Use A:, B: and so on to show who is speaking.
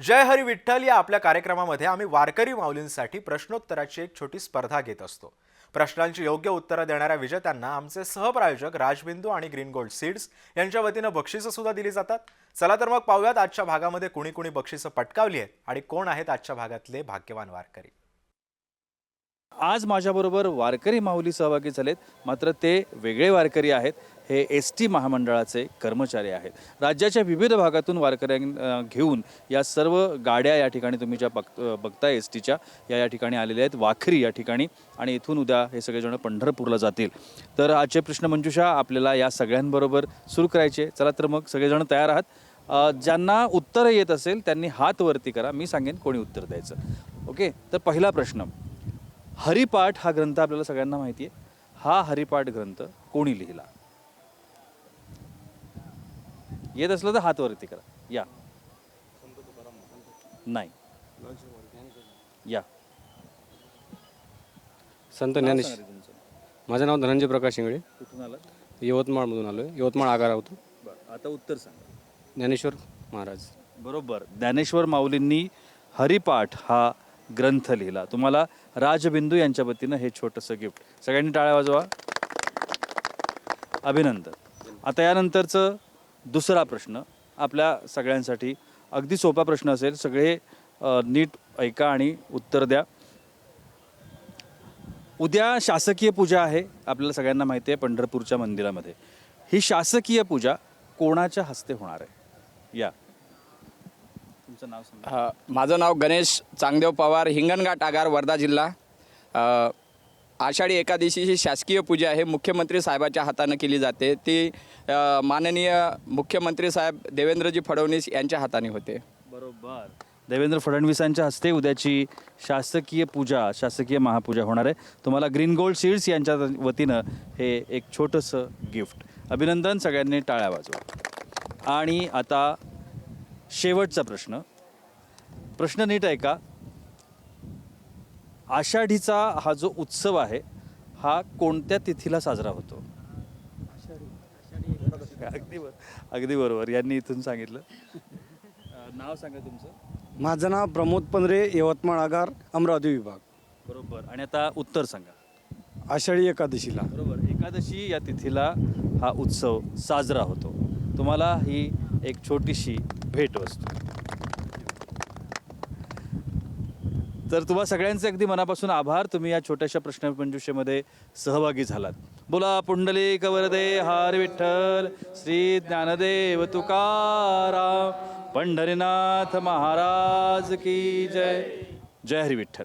A: जय हरी विठ्ठल या आपल्या कार्यक्रमामध्ये आम्ही वारकरी माऊलींसाठी प्रश्नोत्तराची एक छोटी स्पर्धा घेत असतो. प्रश्नांची योग्य उत्तरं देणाऱ्या विजेत्यांना आमचे सहप्रायोजक राजबिंदू आणि ग्रीन गोल्ड सीड्स यांच्या वतीनं बक्षिसं सुद्धा दिली जातात. चला तर मग पाहूयात आजच्या भागामध्ये कुणी कुणी बक्षिसं पटकावली आहेत आणि कोण आहेत आजच्या भागातले भाग्यवान वारकरी.
B: आज माझ्याबरोबर वारकरी माऊली सहभागी झालेत. मात्र ते वेगळे वारकरी आहेत. हे एस टी महामंडळाचे कर्मचारी आहेत. राज्याच्या विविध भागातून वारकऱ्यां घेऊन या सर्व गाड्या या ठिकाणी तुम्ही ज्या बघ बघताय एस टीच्या या या ठिकाणी आलेल्या आहेत. वाखरी या ठिकाणी आणि इथून उद्या हे सगळेजण पंढरपूरला जातील. तर आजचे प्रश्न मंजुषा आपल्याला या सगळ्यांबरोबर सुरू करायचे. चला तर मग सगळेजण तयार आहात. ज्यांना उत्तरं येत असेल त्यांनी हात वरती करा. मी सांगेन कोणी उत्तर द्यायचं. ओके? तर पहिला प्रश्न. हरिपाठ हा ग्रंथ आपल्याला सगळ्यांना माहिती आहे. हा हरिपाठ ग्रंथ कोणी लिहिला? येत असलं तर हात वरती करा. या. नाही. या.
C: संत ज्ञानेश.
B: सांगा रे तुमचं.
C: माझं नाव धनंजय प्रकाश शिंगळे
B: कुठून आलात?
C: यवतमाळमधून आलो आहे यवतमाळ आगार होतो.
B: बरं आता उत्तर सांगा.
C: ज्ञानेश्वर महाराज.
B: बरोबर. ज्ञानेश्वर माऊलींनी हरिपाठ हा ग्रंथ लिहिला. तुम्हाला राजबिंदू यांच्या वतीनं हे छोटंसं गिफ्ट सगळ्यांनी टाळ्या वाजवा. अभिनंदन. आता यानंतरचं दुसरा प्रश्न. आपल्या सगळ्यांसाठी अगदी सोपा प्रश्न असेल. सगळे नीट ऐका आणि उत्तर द्या. उद्या शासकीय पूजा आहे. आपल्याला सगळ्यांना माहिती आहे पंढरपूरच्या मंदिरामध्ये. ही शासकीय पूजा कोणाच्या हस्ते होणार आहे? या. तुमचं नाव सांगा.
D: अ, माझं नाव गणेश चांगदेव पवार हिंगणघाट आगार वर्धा जिल्हा. अ, आषाढी एकादशीची शासकीय पूजा आहे. मुख्यमंत्री साहेबाच्या हातानं केली जाते. ती अ, माननीय मुख्यमंत्री साहेब देवेंद्रजी फडणवीस यांच्या हाताने होते.
B: बरोबर. देवेंद्र फडणवीसांच्या हस्ते उद्याची शासकीय पूजा शासकीय महापूजा होणार आहे. तुम्हाला ग्रीन गोल्ड सीड्स यांच्या वतीनं हे एक छोटंसं गिफ्ट. अभिनंदन सगळ्यांनी टाळ्या वाजवा. आणि आता शेवटचा प्रश्न. प्रश्न नीट आहे का आषाढीचा हा जो उत्सव आहे हा कोणत्या तिथीला साजरा होतो? अगदी बर अगदी बरोबर. यांनी इथून सांगितलं. अं, नाव सांगा तुमचं.
E: माझं नाव प्रमोद पंधरे यवतमाळ आगार अमरावती विभाग.
B: बरोबर. आणि आता उत्तर सांगा.
E: आषाढी एकादशीला.
B: बरोबर. एकादशी या तिथीला हा उत्सव साजरा होतो. तुम्हाला ही एक छोटीशी भेटवस्तू तर तुम्हा सगळ्यांचे अगदी मनापासून आभार. तुम्ही या छोट्याशा प्रश्नमंजुषेमध्ये सहभागी झालात. बोला पुंडलिक वरदे हार विठ्ठल श्री ज्ञानदेव तुकाराम पंढरीनाथ महाराज की जय. जय हरी विठ्ठल.